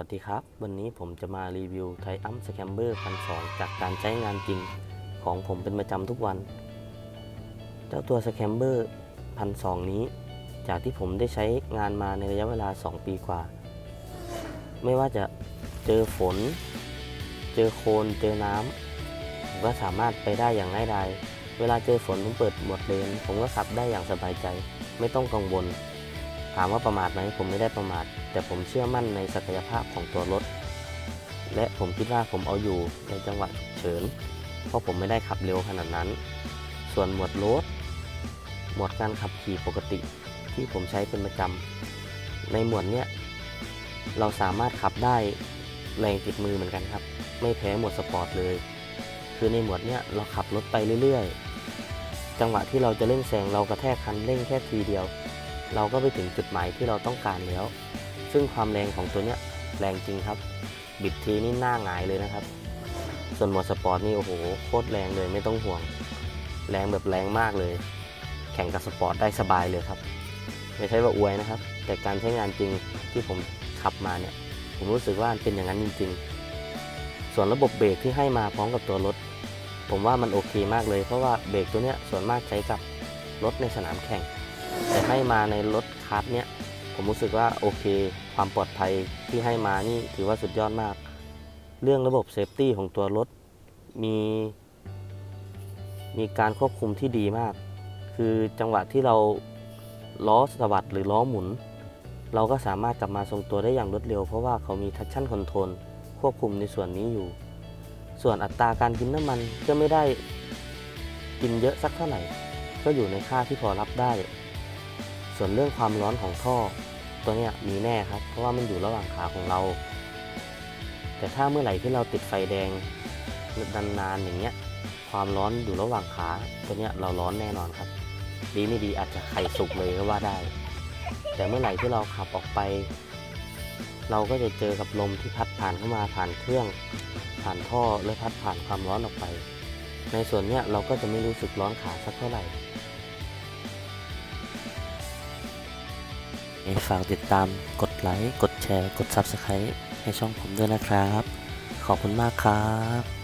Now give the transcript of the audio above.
วัสดีครับ วันนี้ผมจะมารีวิวไทอัมสแคมเบอร์พันสองจากการใช้งานจริงของผมเป็นประจำทุกวัน เจ้าตัวสแคมเบอร์พันสองนี้ จากที่ผมได้ใช้งานมาในระยะเวลา 2 ปีกว่า ไม่ว่าจะเจอฝน เจอโคลนเจอน้ำผมก็สามารถไปได้อย่างง่ายดายเวลาเจอฝนผมเปิดหมวดเลนผมก็ขับได้อย่างสบายใจ ไม่ต้องกังวล ถามว่าประมาทไหมผมไม่ได้ประมาท แต่ผมเชื่อมั่นในศักยภาพของตัวรถ และผมคิดว่าผมเอาอยู่ในจังหวะฉุกเฉิน เพราะผมไม่ได้ขับเร็วขนาดนั้น ส่วนหมวดรดหมวดการขับขี่ปกติที่ผมใช้เป็นประจำในหมวดเนี้ยเราสามารถขับได้แรงติดมือเหมือนกันครับ ไม่แพ้หมวดสปอร์ตเลย คือในหมวดเนี้ยเราขับรถไปเรื่อยๆ จังหวะที่เราจะเร่งแซงเรากระแทกคันเร่งแค่ทีเดียว เราก็ไปถึงจุดหมายที่เราต้องการแล้ว ซึ่งความแรงของตัวเนี้ยแรงจริงครับ บิดทีนี่หน้าหงายเลยนะครับ ส่วนหมวดสปอร์ตนี่โอ้โหโคตรแรงเลยไม่ต้องห่วง แรงแบบแรงมากเลย แข่งกับสปอร์ตได้สบายเลยครับ ไม่ใช่ว่าอวยนะครับ แต่การใช้งานจริงที่ผมขับมาเนี่ย ผมรู้สึกว่าเป็นอย่างนั้นจริง ๆ ส่วนระบบเบรกที่ให้มาพร้อมกับตัวรถ ผมว่ามันโอเคมากเลยเพราะว่าเบรกตัวเนี้ยส่วนมากใช้กับรถในสนามแข่ง แต่ให้มาในรถคัสเนี้ยผมรู้สึกว่าโอเค ความปลอดภัยที่ให้มานี่ถือว่าสุดยอดมาก เรื่องระบบเซฟตี้ของตัวรถมีมีการควบคุมที่ดีมาก คือจังหวะที่เราล้อสะบัดหรือล้อหมุน เราก็สามารถกลับมาทรงตัวได้อย่างรวดเร็ว เพราะว่าเขามีทัชชั่นคอนโทรลควบคุมในส่วนนี้อยู่ ส่วนอัตราการกินน้ำมันก็ไม่ได้กินเยอะสักเท่าไหร่ ก็อยู่ในค่าที่พอรับได้ ส่วนเรื่องความร้อนของท่อตัวเนี้ยมีแน่ครับ เพราะว่ามันอยู่ระหว่างขาของเรา แต่ถ้าเมื่อไหร่ที่เราติดไฟแดงนานๆอย่างเงี้ย ความร้อนอยู่ระหว่างขาตัวเนี้ยเราร้อนแน่นอนครับ ดีไม่ดีอาจจะไข่สุกเลยก็ว่าได้ แต่เมื่อไหร่ที่เราขับออกไป เราก็จะเจอกับลมที่พัดผ่านเข้ามาผ่านเครื่องผ่านท่อและพัดผ่านความร้อนออกไป ในส่วนเนี้ยเราก็จะไม่รู้สึกร้อนขาสักเท่าไหร่ ฝากติดตามกดไลค์ กดแชร์ กด Subscribe ให้ช่องผมด้วยนะครับ ขอบคุณมากครับ